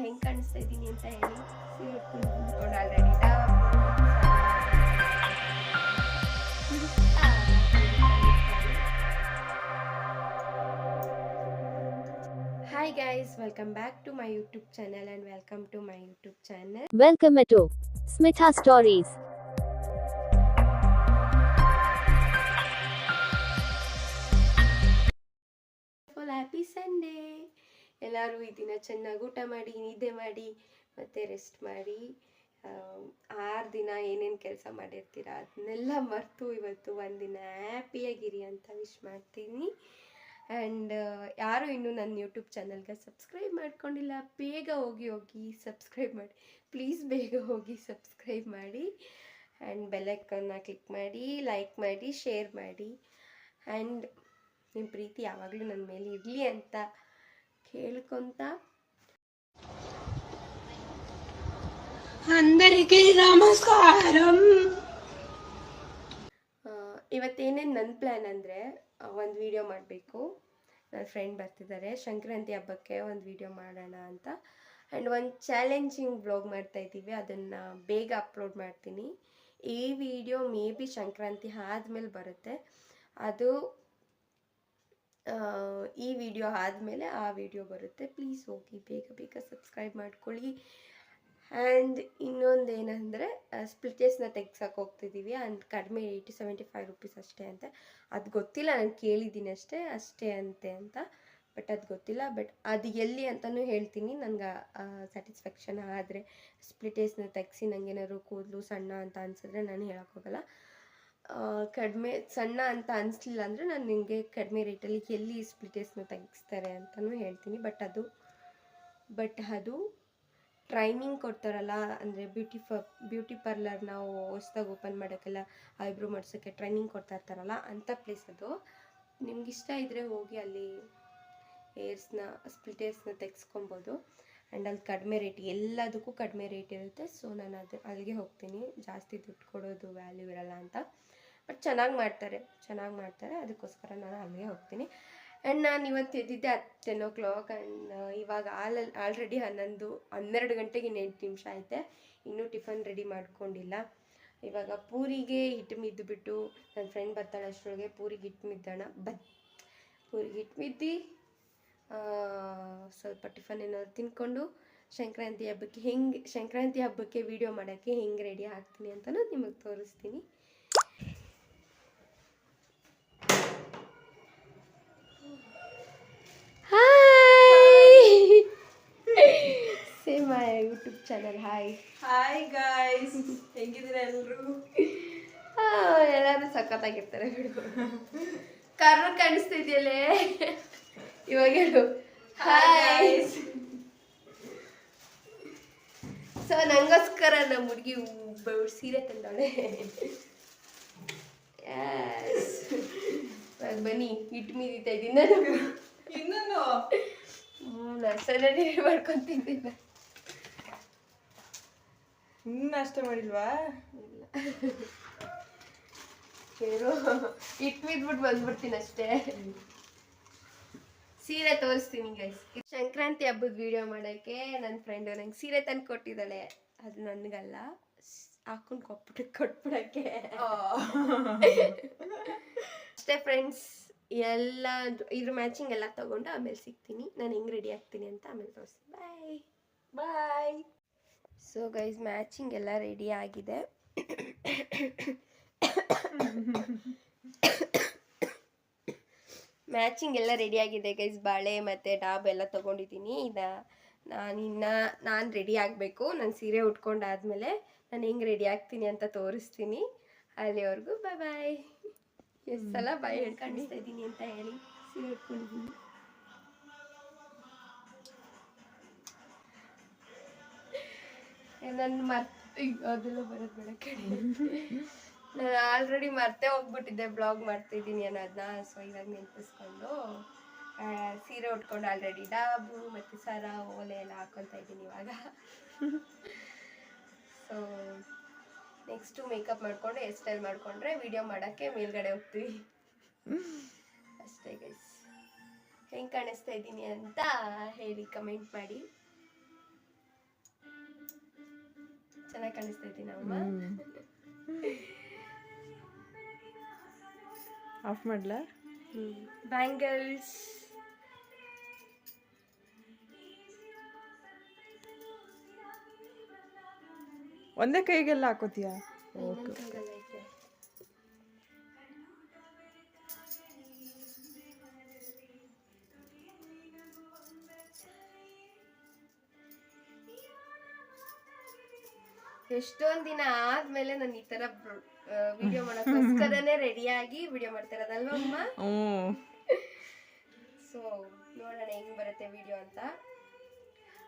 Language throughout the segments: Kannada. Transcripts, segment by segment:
ಹೆಂಗ್ ಕಾಣಿಸ್ತಾ ಇದ್ದೀನಿ ಅಂತ ಹೇಳಿ ಸೀರೆ ಉಟ್ಕೊಂಡು already Hi guys, welcome back to my YouTube channel and welcome to my YouTube channel. Welcome to Smitha Stories. Full happy Sunday ಎಲ್ಲರೂ ಈ ದಿನ ಚೆನ್ನಾಗಿ ಊಟ ಮಾಡಿ, ನಿದ್ದೆ ಮಾಡಿ, ಮತ್ತೆ ರೆಸ್ಟ್ ಮಾಡಿ. ಆರು ದಿನ ಏನೇನು ಕೆಲಸ ಮಾಡಿರ್ತೀರ ಅದನ್ನೆಲ್ಲ ಮರೆತು ಇವತ್ತು ಒಂದಿನ ಹ್ಯಾಪಿಯಾಗಿರಿ ಅಂತ ವಿಶ್ ಮಾಡ್ತೀನಿ. ಆ್ಯಂಡ್ ಯಾರು ಇನ್ನೂ ನನ್ನ ಯೂಟ್ಯೂಬ್ ಚಾನಲ್ಗೆ ಸಬ್ಸ್ಕ್ರೈಬ್ ಮಾಡ್ಕೊಂಡಿಲ್ಲ, ಬೇಗ ಹೋಗಿ ಹೋಗಿ ಸಬ್ಸ್ಕ್ರೈಬ್ ಮಾಡಿ. ಪ್ಲೀಸ್ ಬೇಗ ಹೋಗಿ ಸಬ್ಸ್ಕ್ರೈಬ್ ಮಾಡಿ. ಆ್ಯಂಡ್ ಬೆಲ್ಲೈಕನ್ನ ಕ್ಲಿಕ್ ಮಾಡಿ ಲೈಕ್ ಮಾಡಿ ಶೇರ್ ಮಾಡಿ. ಆ್ಯಂಡ್ ನಿಮ್ಮ ಪ್ರೀತಿ ಯಾವಾಗಲೂ ನನ್ನ ಮೇಲೆ ಇರಲಿ ಅಂತ ಕೇಳ್ಕೊತ అందరికీ నమస్కారం ಇವತ್ತೇನೇನು ನನ್ನ ಪ್ಲ್ಯಾನ್ ಅಂದರೆ ಒಂದು ವಿಡಿಯೋ ಮಾಡಬೇಕು ನನ್ನ ಫ್ರೆಂಡ್ ಬರ್ತಿದ್ದಾರೆ ಸಂಕ್ರಾಂತಿ ಹಬ್ಬಕ್ಕೆ ಒಂದು ವಿಡಿಯೋ ಮಾಡೋಣ ಅಂತ ಆ್ಯಂಡ್ ಒಂದು ಚಾಲೆಂಜಿಂಗ್ ಬ್ಲಾಗ್ ಮಾಡ್ತಾ ಇದ್ದೀವಿ ಅದನ್ನು ಬೇಗ ಅಪ್ಲೋಡ್ ಮಾಡ್ತೀನಿ ಈ ವಿಡಿಯೋ ಮೇ ಬಿ ಸಂಕ್ರಾಂತಿ ಆದಮೇಲೆ ಬರುತ್ತೆ ಅದು ಆ, ಈ ವಿಡಿಯೋ ಆದಮೇಲೆ ಆ ವಿಡಿಯೋ ಬರುತ್ತೆ. ಪ್ಲೀಸ್ ಹೋಗಿ ಬೇಗ ಬೇಗ ಸಬ್ಸ್ಕ್ರೈಬ್ ಮಾಡ್ಕೊಳ್ಳಿ. ಆ್ಯಂಡ್ ಇನ್ನೊಂದು ಏನಂದರೆ ಸ್ಪ್ಲಿಟೇಸ್ನ ತೆಗ್ಸಕ್ಕೆ ಹೋಗ್ತಿದ್ದೀವಿ ಆ್ಯಂಡ್ ಕಡಿಮೆ ಏಯ್ಟಿ ಸೆವೆಂಟಿ ಫೈವ್ ರುಪೀಸ್ ಅಷ್ಟೇ ಅಂತೆ. ಅದು ಗೊತ್ತಿಲ್ಲ, ನಾನು ಕೇಳಿದ್ದೀನಿ ಅಷ್ಟೇ ಅಷ್ಟೇ ಅಂತೆ ಅಂತ. ಬಟ್ ಅದು ಗೊತ್ತಿಲ್ಲ. ಬಟ್ ಅದು ಎಲ್ಲಿ ಅಂತಲೂ ಹೇಳ್ತೀನಿ. ನನಗೆ ಸ್ಯಾಟಿಸ್ಫ್ಯಾಕ್ಷನ್ ಆದರೆ ಸ್ಪ್ಲಿಟೇಸ್ನ ತೆಗ್ಸಿ ನನಗೇನಾದ್ರು ಕೂದಲು ಸಣ್ಣ ಅಂತ ಅನ್ಸಿದ್ರೆ ನಾನು ಹೇಳೋಕ್ಕೋಗಲ್ಲ. ಕಡಿಮೆ, ಸಣ್ಣ ಅಂತ ಅನಿಸ್ಲಿಲ್ಲ ಅಂದರೆ ನಾನು ನಿಮಗೆ ಕಡಿಮೆ ರೇಟಲ್ಲಿ ಎಲ್ಲಿ ಸ್ಪ್ಲಿಟೇಸ್ನ ತೆಗಿಸ್ತಾರೆ ಅಂತಲೂ ಹೇಳ್ತೀನಿ. ಬಟ್ ಅದು ಬಟ್ ಅದು ಟ್ರೈನಿಂಗ್ ಕೊಡ್ತಾರಲ್ಲ, ಅಂದರೆ ಬ್ಯೂಟಿ ಫ ಬ್ಯೂಟಿ ಪಾರ್ಲರ್ ನಾವು ಹೊಸ್ದಾಗಿ ಓಪನ್ ಮಾಡೋಕ್ಕೆಲ್ಲ ಐಬ್ರೋ ಮಾಡ್ಸೋಕ್ಕೆ ಟ್ರೈನಿಂಗ್ ಕೊಡ್ತಾ ಇರ್ತಾರಲ್ಲ ಅಂಥ ಪ್ಲೇಸ್ ಅದು. ನಿಮ್ಗೆ ಇಷ್ಟ ಇದ್ದರೆ ಹೋಗಿ ಅಲ್ಲಿ ಏರ್ಸ್ನ ಸ್ಪ್ಲಿಟ್ ಏರ್ಸ್ನ ತೆಗೆಸ್ಕೊಬೋದು. ಆ್ಯಂಡ್ ಅಲ್ಲಿ ಕಡಿಮೆ ರೇಟ್ ಎಲ್ಲದಕ್ಕೂ ಕಡಿಮೆ ರೇಟ್ ಇರುತ್ತೆ. ಸೊ ನಾನು ಅದು, ಅಲ್ಲಿಗೆ ಹೋಗ್ತೀನಿ. ಜಾಸ್ತಿ ದುಡ್ಡು ಕೊಡೋದು ವ್ಯಾಲ್ಯೂ ಇರಲ್ಲ ಅಂತ. ಬಟ್ ಚೆನ್ನಾಗಿ ಮಾಡ್ತಾರೆ ಚೆನ್ನಾಗಿ ಮಾಡ್ತಾರೆ. ಅದಕ್ಕೋಸ್ಕರ ನಾನು ಅಲ್ಲಿಗೆ ಹೋಗ್ತೀನಿ. ಆ್ಯಂಡ್ ನಾನು ಇವತ್ತು ಎದ್ದಿದ್ದೆ ಹತ್ತು ಟೆನ್ ಓ ಕ್ಲಾಕ್ ಆ್ಯಂಡ್ ಇವಾಗ ಆಲ್ ಆಲ್ರೆಡಿ ಹನ್ನೊಂದು, ಹನ್ನೆರಡು ಗಂಟೆಗೆ ಇನ್ನೆಂಟು ನಿಮಿಷ ಐತೆ ಇನ್ನೂ ಟಿಫನ್ ರೆಡಿ ಮಾಡ್ಕೊಂಡಿಲ್ಲ. ಇವಾಗ ಪೂರಿಗೆ ಹಿಟ್ಟು ಮಿದ್ದುಬಿಟ್ಟು ನನ್ನ ಫ್ರೆಂಡ್ ಬರ್ತಾಳೆ ಅಷ್ಟರೊಳಗೆ ಪೂರಿಗೆ ಹಿಟ್ಟು ಮಿದ್ದೋಣ. ಬತ್ ಪೂರಿಗೆ ಹಿಟ್ಟು ಮಿದ್ದಿ ಸ್ವಲ್ಪ ಟಿಫನ್ ಏನಾದ್ರು ತಿನ್ಕೊಂಡು ಸಂಕ್ರಾಂತಿ ಹಬ್ಬಕ್ಕೆ ಹೆಂಗೆ, ಸಂಕ್ರಾಂತಿ ಹಬ್ಬಕ್ಕೆ ವಿಡಿಯೋ ಮಾಡೋಕ್ಕೆ ಹೆಂಗೆ ರೆಡಿ ಆಗ್ತೀನಿ ಅಂತಲೂ ನಿಮಗೆ ತೋರಿಸ್ತೀನಿ hi same my YouTube channel hi hi guys ಹೆಂಗಿದ್ದೀರ ಎಲ್ಲರೂ ಎಲ್ಲರೂ ಸಖತ್ತಾಗಿರ್ತಾರೆ ಬಿಡು. ಕರ್ರು ಕಾಣಿಸ್ತಿದ್ಯಲ್ಲೇ? ಇವಾಗ ಹೇಳು. ಹಾಯ್ ಸೊ ನಂಗೋಸ್ಕರ ನಮ್ಮ ಹುಡುಗಿ ಸೀರೆ. ಇವಾಗ ಬನ್ನಿ ಹಿಟ್ಟು ಮೀದಿತಾ ಇದ್ದೀನಿ ನಾನು. ಇನ್ನೊಂದು? ಹ್ಞೂ ನರ್ಸರಿ ಮಾಡ್ಕೊತಿದ್ದಿಲ್ಲ ಇನ್ನ ಅಷ್ಟೇ ಮಾಡಿಲ್ವಾ? ಏನು ಹಿಟ್ಟು ಬಂದ್ಬಿಡ್ತೀನಿ ಅಷ್ಟೇ. ಸೀರೆ ತೋರಿಸ್ತೀನಿ ಗೈಸ್ ಸಂಕ್ರಾಂತಿ ಹಬ್ಬದ ವಿಡಿಯೋ ಮಾಡೋಕ್ಕೆ ನನ್ನ ಫ್ರೆಂಡು ನಂಗೆ ಸೀರೆ ತಂದು ಕೊಟ್ಟಿದ್ದಾಳೆ. ಅದು ನನಗಲ್ಲ. ಹಾಕೊಂಡು ಕೊಟ್ಬಿಟ್ಟು ಕೊಟ್ಬಿಡಕ್ಕೆ. ಅಷ್ಟೇ ಫ್ರೆಂಡ್ಸ್ ಎಲ್ಲ ಇದ್ರ ಮ್ಯಾಚಿಂಗ್ ಎಲ್ಲ ತಗೊಂಡು ಆಮೇಲೆ ಸಿಗ್ತೀನಿ. ನಾನು ಹೆಂಗೆ ರೆಡಿ ಆಗ್ತೀನಿ ಅಂತ ಆಮೇಲೆ ತೋರಿಸ್ತೀನಿ. Bye bye so guys matching ಎಲ್ಲ ರೆಡಿ ಆಗಿದೆ. ಮ್ಯಾಚಿಂಗ್ ಎಲ್ಲ ರೆಡಿ ಆಗಿದೆ ಗೈಸ್ ಬಾಳೆ ಮತ್ತು ಡಾಬ್ ಎಲ್ಲ ತೊಗೊಂಡಿದ್ದೀನಿ. ಇದ ನಾನಿನ್ನ ನಾನು ರೆಡಿ ಆಗಬೇಕು. ನಾನು ಸೀರೆ ಉಟ್ಕೊಂಡಾದ್ಮೇಲೆ ನಾನು ಹೆಂಗೆ ರೆಡಿ ಆಗ್ತೀನಿ ಅಂತ ತೋರಿಸ್ತೀನಿ. ಅಲ್ಲಿವರೆಗೂ ಬಾಯ್ ಬಾಯ್ ಎಷ್ಟು ಸಲ ಬಾಯ್ ಹೇಳ್ಕೊಂಡಿಸ್ತಾ ಇದ್ದೀನಿ ಅಂತ ಹೇಳಿ ಸೀರೆ ಉಟ್ಕೊಂಡಿದ್ದೀನಿ. ನನ್ನ ಅಯ್ಯೋ, ಅದೆಲ್ಲ ಬರೋದು ಬೇಡ ಕಡೆ ನಾನು ಆಲ್ರೆಡಿ ಮರ್ತೆ ಹೋಗ್ಬಿಟ್ಟಿದ್ದೆ ಬ್ಲಾಗ್ ಮಾಡ್ತಿದ್ದೀನಿ ಅನ್ನೋದನ್ನ ಸೊ ಇವಾಗ ನೆನಪಿಸ್ಕೊಂಡು ಸೀರೆ ಉಟ್ಕೊಂಡು ಆಲ್ರೆಡಿ ಡಾಬು ಮತ್ತು ಸರ ಓಲೆ ಎಲ್ಲ ಹಾಕೊತಾ ಇದ್ದೀನಿ ಇವಾಗ. ಸೊ ನೆಕ್ಸ್ಟು ಮೇಕಪ್ ಮಾಡಿಕೊಂಡು ಹೇರ್ ಸ್ಟೈಲ್ ಮಾಡಿಕೊಂಡ್ರೆ ವಿಡಿಯೋ ಮಾಡೋಕ್ಕೆ ಮೇಲ್ಗಡೆ ಹೋಗ್ತೀವಿ. ಅಷ್ಟೇ ಗೈಸ್ ಹೆಂಗೆ ಕಾಣಿಸ್ತಾ ಇದ್ದೀನಿ ಅಂತ ಹೇಳಿ ಕಮೆಂಟ್ ಮಾಡಿ. ಕಾಣಿಸ್ತಾ ಕಾಣಿಸ್ತೈತಿ ಅಮ್ಮ ಆಫ್ ಮಾಡ್ಲಾ? ಬ್ಯಾಂಗಲ್ಸ್. ಒಂದೇ ಕೈಗೆಲ್ಲ ಹಾಕೋತೀಯಾ? ಇನ್ನೊಂದ್ ಎಷ್ಟೊಂದ್ ದಿನ ಆದ್ಮೇಲೆ ನಾನು ಈ ತರ ವಿಡಿಯೋ ಮಾಡೋಕ್ಕೋಸ್ಕರನೇ ರೆಡಿಯಾಗಿ ವಿಡಿಯೋ ಮಾಡ್ತಿರೋದಲ್ವಾ ಅಮ್ಮ? ಸೊ ನೋಡೋಣ ಹೆಂಗ್ ಬರುತ್ತೆ ವಿಡಿಯೋ ಅಂತ.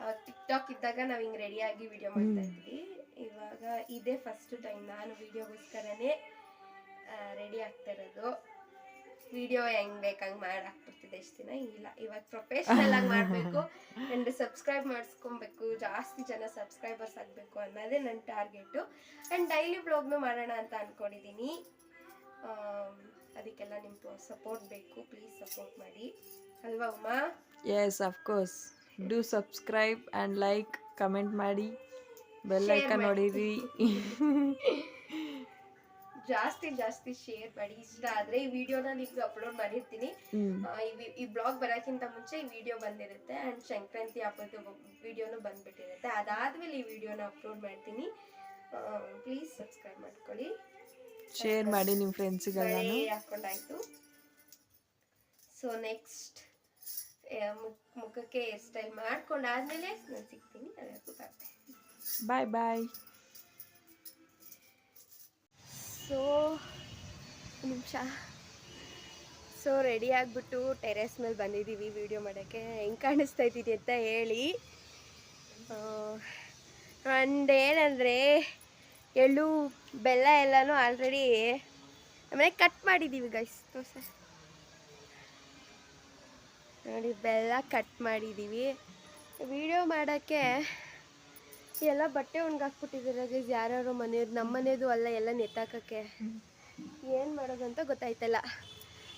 ಅವಾಗ ಟಿಕ್ ಟಾಕ್ ಇದ್ದಾಗ ನಾವು ಹಿಂಗ್ ರೆಡಿಯಾಗಿ ವಿಡಿಯೋ ಮಾಡ್ತಾ ಇದ್ವಿ. ಇವಾಗ ಇದೇ ಫಸ್ಟ್ ಟೈಮ್ ನಾನು ವಿಡಿಯೋಗೋಸ್ಕರನೇ ರೆಡಿ ಆಗ್ತಾ ಇರೋದು. ವಿಡಿಯೋ ಹೆಂಗ್ ಬೇಕು ಹಂಗ್ ಮಾಡಾಕ್ಬಿಡ್ತಿದ್ದೆ ಎಷ್ಟು ದಿನ. ಇಲ್ಲ ಇವಾಗ ಪ್ರೊಫೆಷನಲ್ ಆಗಿ ಮಾಡಬೇಕು. ಅಂಡ್ ಸಬ್ಸ್ಕ್ರೈಬ್ ಮಾಡಿಸ್ಕೊಬೇಕು. ಜಾಸ್ತಿ ಜನ ಸಬ್ಸ್ಕ್ರೈಬರ್ಸ್ ಆಗಬೇಕು ಅನ್ನೋದೇ ನನ್ನ ಟಾರ್ಗೆಟು ಆ್ಯಂಡ್ ಡೈಲಿ ಬ್ಲಾಗ್ನು ಮಾಡೋಣ ಅಂತ ಅಂದ್ಕೊಂಡಿದ್ದೀನಿ ಅದಕ್ಕೆಲ್ಲ ನಿಮ್ಮ ಸಪೋರ್ಟ್ ಬೇಕು. ಪ್ಲೀಸ್ ಸಪೋರ್ಟ್ ಮಾಡಿ. ಅಲ್ವಾ Uma? Yes of course do subscribe and like comment ಮಾಡಿ. ಬೆಲ್ ಐಕನ್ ನೋಡಿರಿ ಜಾಸ್ತಿ ಜಾಸ್ತಿ ಶೇರ್ ಮಾಡಿ. ಇಷ್ಟ ಆದ್ರೆ ಈ ವಿಡಿಯೋನ ನಿಮ್ಗೆ ಅಪ್ಲೋಡ್ ಮಾಡಿರ್ತೀನಿ. ಈ ಬ್ಲಾಗ್ ಬರೋಕ್ಕಿಂತ ಮುಂಚೆ ಈ ವಿಡಿಯೋ ಬಂದಿರುತ್ತೆ ಅಂಡ್ ಸಂಕ್ರಾಂತಿ ಹಬ್ಬದ ವಿಡಿಯೋನು ಬಂದ್ಬಿಟ್ಟಿರುತ್ತೆ. ಅದಾದ್ಮೇಲೆ ಈ ವಿಡಿಯೋನ ಅಪ್ಲೋಡ್ ಮಾಡ್ತೀನಿ. ಪ್ಲೀಸ್ ಸಬ್ಸ್ಕ್ರೈಬ್ ಮಾಡ್ಕೊಳ್ಳಿ. ಶೇರ್ ಮಾಡಿ ನಿಮ್ಮ ಫ್ರೆಂಡ್ಸಿಗೆಲ್ಲನೂ ಬಳೆ ಹಾಕೊಂಡಾಯ್ತು. ಸೊ ನೆಕ್ಸ್ಟ್ ಮುಖಕ್ಕೆ ಹೇರ್ ಸ್ಟೈಲ್ ಮಾಡ್ಕೊಂಡಾದ್ಮೇಲೆ ನಾನು ಸಿಗ್ತೀನಿ. ಬಾಯ್ ಬಾಯ್ ಸೊ, ನಿಮಿಷ. ಸೊ ರೆಡಿ ಆಗಿಬಿಟ್ಟು ಟೆರೆಸ್ ಮೇಲೆ ಬಂದಿದ್ದೀವಿ ವಿಡಿಯೋ ಮಾಡೋಕ್ಕೆ. ಹೆಂಗೆ ಕಾಣಿಸ್ತಾ ಇದ್ದೀನಿ ಅಂತ ಹೇಳಿ. ಅಂಡ್ ಏನಂದರೆ, ಎಳ್ಳು, ಬೆಲ್ಲ ಎಲ್ಲನೂ ಆಲ್ರೆಡಿ ಆಮೇಲೆ ಕಟ್ ಮಾಡಿದ್ದೀವಿ ಗೈಸ್ ದೋಸೆ. ನೋಡಿ, ಬೆಲ್ಲ ಕಟ್ ಮಾಡಿದ್ದೀವಿ ವಿಡಿಯೋ ಮಾಡೋಕ್ಕೆ ಎಲ್ಲ ಬಟ್ಟೆ ಒಣಗಾಕ್ಬಿಟ್ಟಿದ್ದಾರೆ ಗೈಸ್ ಯಾರ್ಯಾರೋ ಮನೆಯವ್ರು ನಮ್ಮ ಮನೆಯದು ಅಲ್ಲ ಎಲ್ಲ ನೆತ್ತಾಕಕ್ಕೆ. ಏನು ಮಾಡೋದು ಅಂತ ಗೊತ್ತಾಯ್ತಲ್ಲ.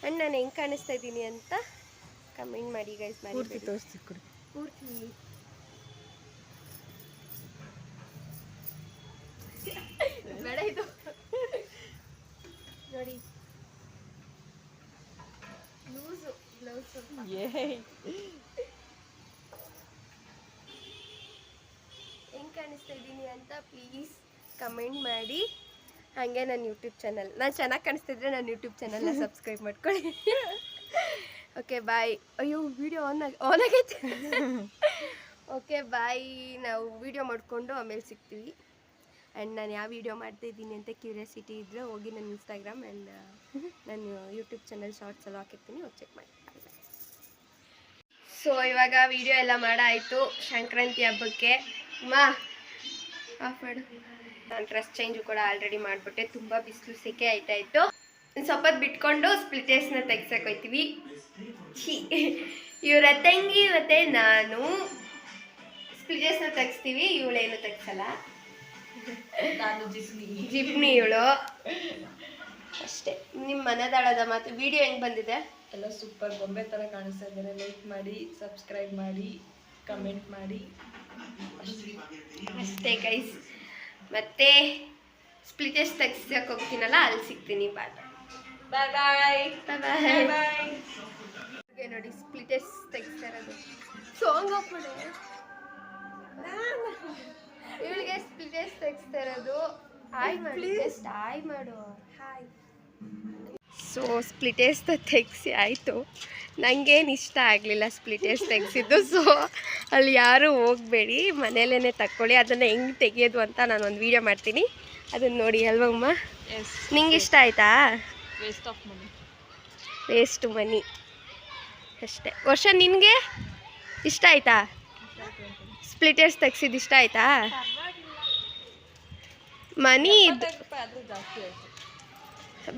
ಆ್ಯಂಡ್ ನಾನು ಹೆಂಗೆ ಕಾಣಿಸ್ತಾ ಇದ್ದೀನಿ ಅಂತ ಕಮೆಂಟ್ ಮಾಡಿ ಗೈಸ್ ಪೂರ್ತಿ ಮಾಡಿ ತೋರಿಸ್ತೀವಿ ಕೊಡಿ. ಪೂರ್ತಿ. ಬೇಡ ಇದು. ನೋಡಿ. Loose blouse. ಏ ಹೆಂಗೆ ಕಾಣಿಸ್ತಾ ಇದ್ದೀನಿ ಅಂತ ಪ್ಲೀಸ್ ಕಮೆಂಟ್ ಮಾಡಿ. ಹಾಗೆ ನನ್ನ ಯೂಟ್ಯೂಬ್ ಚಾನಲ್ ನಾನು ಚೆನ್ನಾಗಿ ಕಾಣಿಸ್ತಿದ್ರೆ ನನ್ನ ಯೂಟ್ಯೂಬ್ ಚಾನಲ್ನ ಸಬ್ಸ್ಕ್ರೈಬ್ ಮಾಡ್ಕೊಳ್ಳಿ. ಓಕೆ ಬಾಯ್ ಅಯ್ಯೋ ವಿಡಿಯೋ ಆನ್ ಆಗಿ ಆನ್ ಆಗೈತೆ. ಓಕೆ ಬಾಯ್ ನಾವು ವಿಡಿಯೋ ಮಾಡಿಕೊಂಡು ಆಮೇಲೆ ಸಿಗ್ತೀವಿ. ಆ್ಯಂಡ್ ನಾನು ಯಾವ ವಿಡಿಯೋ ಮಾಡ್ತಾ ಇದ್ದೀನಿ ಅಂತ ಕ್ಯೂರಿಯಾಸಿಟಿ ಇದ್ದರೆ ಹೋಗಿ ನನ್ನ ಇನ್ಸ್ಟಾಗ್ರಾಮ್ ಆ್ಯಂಡ್ ನಾನು ಯೂಟ್ಯೂಬ್ ಚಾನಲ್ ಶಾರ್ಟ್ಸ್ ಎಲ್ಲ ಹಾಕಿರ್ತೀನಿ ಅವ್ರು ಚೆಕ್ ಮಾಡಿ. ಸೊ ಇವಾಗ ವಿಡಿಯೋ ಎಲ್ಲ ಮಾಡಾಯಿತು, ಸಂಕ್ರಾಂತಿ ಹಬ್ಬಕ್ಕೆ. ಮಾ ಆಫ್ ಮಾಡು ನಾನು ಡ್ರೆಸ್ ಚೇಂಜು ಕೂಡ ಆಲ್ರೆಡಿ ಮಾಡಿಬಿಟ್ಟೆ. ತುಂಬ ಬಿಸಿಲು ಸೆಕೆ ಆಯ್ತಾ ಇತ್ತು. ಸ್ವಲ್ಪ ಬಿಟ್ಕೊಂಡು ಸ್ಪ್ಲಿಟೇಸ್ನ ತೆಗ್ಸಕ್ಕೆ ಹೋಯ್ತೀವಿ. ಇವರ ತಂಗಿ ಮತ್ತೆ ನಾನು ಸ್ಪ್ಲಿಟೇಸ್ನ ತೆಗಿಸ್ತೀವಿ. ಇವಳೇನು ತೆಗ್ಸಲ್ಲ. ಜಿಪ್ನಿ. ಇವಳು. ಅಷ್ಟೇ. ನಿಮ್ಮ ಮನೆದಾಳದ ಮಾತು. ವಿಡಿಯೋ ಹೆಂಗೆ ಬಂದಿದೆ? ಎಲ್ಲ ಸೂಪರ್ ಗೊಂಬೆ ಥರ ಕಾಣಿಸ್ತಾ ಇದ್ದಾರೆ ಲೈಕ್ ಮಾಡಿ ಸಬ್ಸ್ಕ್ರೈಬ್ ಮಾಡಿ ಕಮೆಂಟ್ ಮಾಡಿ. ಅಷ್ಟೇ ಗೈಸ್ ಮತ್ತೆ ಸ್ಪ್ಲಿಟೆಸ್ ತೆಗ್ಸಕ್ಕೆ ಹೋಗ್ತೀನಲ್ಲ ಅಲ್ಲಿ ಸಿಗ್ತೀನಿ ಬಾಯ್ ಬಾಯ್ ಬಾಯ್ ಬಾಯ್ ಬಾಯ್ ನೋಡಿ ಸ್ಪ್ಲಿಟೆಸ್ ತೆಗಿಸ್ತಾ ಇರೋದು ಸಾಂಗ್ ಆಫ್ ಮಾಡು ಇವಳಿಗೆ ಸ್ಪ್ಲಿಟೆಸ್ ತೆಗಿಸ್ತಾ ಇರೋದು ಹಾಯ್ ಮಾಡಿ. ಜಸ್ಟ್ ಹಾಯ್ ಮಾಡು. ಹಾಯ್ ಸೊ ಸ್ಪ್ಲಿಟೇಸ್ ತೆಗೆಸಿ ಆಯಿತು. ನನಗೇನು ಇಷ್ಟ ಆಗಲಿಲ್ಲ ಸ್ಪ್ಲಿಟೇಸ್ ತೆಗೆಸಿದ್ದು. ಸೊ ಅಲ್ಲಿ ಯಾರೂ ಹೋಗಬೇಡಿ ಮನೇಲೇ ತಕ್ಕೊಳ್ಳಿ. ಅದನ್ನು ಹೆಂಗೆ ತೆಗೆಯೋದು ಅಂತ ನಾನು ಒಂದು ವೀಡಿಯೋ ಮಾಡ್ತೀನಿ. ಅದನ್ನು ನೋಡಿ ಅಲ್ವಮ್ಮ ನಿಂಗೆ ಇಷ್ಟ ಆಯಿತಾ? Waste of money waste money ಅಷ್ಟೇ. ವರ್ಷ ನಿನಗೆ? ಇಷ್ಟ ಆಯ್ತಾ? ಸ್ಪ್ಲಿಟೇಸ್ ತೆಗ್ಸಿದ್ದು ಇಷ್ಟ ಆಯ್ತಾ? ಮನಿ ಇದು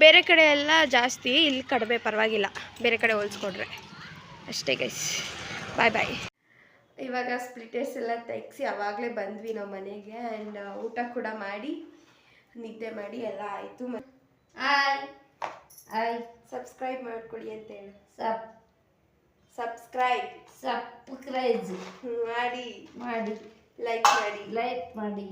ಬೇರೆ ಕಡೆ ಎಲ್ಲ ಜಾಸ್ತಿ ಇಲ್ಲಿ ಕಡಿಮೆ ಪರವಾಗಿಲ್ಲ. ಬೇರೆ ಕಡೆ ಹೋಲಿಸ್ಕೊಂಡ್ರೆ. ಅಷ್ಟೇ ಗೈಸ್ ಬಾಯ್ ಬಾಯ್ ಇವಾಗ ಸ್ಪ್ಲಿಟರ್ಸ್ ಎಲ್ಲ ತೆಗ್ಸಿ ಅವಾಗಲೇ ಬಂದ್ವಿ ನಾವು ಮನೆಗೆ ಆ್ಯಂಡ್ ಊಟ ಕೂಡ ಮಾಡಿ ನಿದ್ದೆ ಮಾಡಿ ಎಲ್ಲ ಆಯಿತು. ಹಾಯ್ ಹಾಯ್ ಸಬ್ಸ್ಕ್ರೈಬ್ ಮಾಡ್ಕೊಡಿ ಅಂತ ಹೇಳಿ ಸಬ್ ಸಬ್ಸ್ಕ್ರೈಬ್ ಸಬ್ಸ್ಕ್ರೈಬ್ ಮಾಡಿ. ಮಾಡಿ. ಲೈಕ್ ಮಾಡಿ. ಲೈಕ್ ಮಾಡಿ.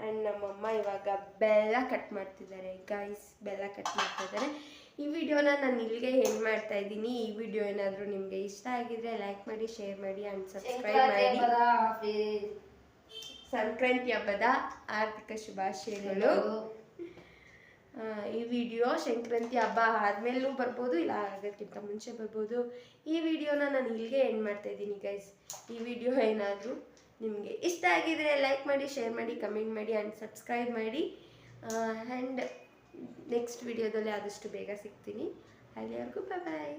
ಆ್ಯಂಡ್ ನಮ್ಮಮ್ಮ ಇವಾಗ ಬೆಲ್ಲ ಕಟ್ ಮಾಡ್ತಿದ್ದಾರೆ ಗೈಸ್ ಬೆಲ್ಲ ಕಟ್ ಮಾಡ್ತಾ ಇದ್ದಾರೆ. ಈ ವಿಡಿಯೋನ ನಾನು ಇಲ್ಲಿಗೆ ಎಂಡ್ ಮಾಡ್ತಾ ಇದ್ದೀನಿ. ಈ ವಿಡಿಯೋ ಏನಾದರೂ ನಿಮಗೆ ಇಷ್ಟ ಆಗಿದ್ರೆ ಲೈಕ್ ಮಾಡಿ ಶೇರ್ ಮಾಡಿ ಆ್ಯಂಡ್ ಸಬ್ಸ್ಕ್ರೈಬ್ ಮಾಡಿ. ಸಂಕ್ರಾಂತಿ ಹಬ್ಬದ ಆರ್ಥಿಕ ಶುಭಾಶಯಗಳು. ಈ ವಿಡಿಯೋ ಸಂಕ್ರಾಂತಿ ಹಬ್ಬ ಆದಮೇಲೂ ಬರ್ಬೋದು ಇಲ್ಲ ಅದಕ್ಕಿಂತ ಮುಂಚೆ ಬರ್ಬೋದು. ಈ ವಿಡಿಯೋನ ನಾನು ಇಲ್ಲಿಗೆ ಎಂಡ್ ಮಾಡ್ತಾ ಇದ್ದೀನಿ ಗೈಸ್ ಈ ವಿಡಿಯೋ ಏನಾದರೂ ನಿಮಗೆ ಇಷ್ಟ ಆಗಿದರೆ ಲೈಕ್ ಮಾಡಿ ಶೇರ್ ಮಾಡಿ ಕಮೆಂಟ್ ಮಾಡಿ ಆ್ಯಂಡ್ ಸಬ್ಸ್ಕ್ರೈಬ್ ಮಾಡಿ. ಆ್ಯಂಡ್ ನೆಕ್ಸ್ಟ್ ವಿಡಿಯೋದಲ್ಲಿ ಆದಷ್ಟು ಬೇಗ ಸಿಗ್ತೀನಿ. ಅಲ್ಲಿವರೆಗೂ ಬಾಯ್ ಬಾಯ್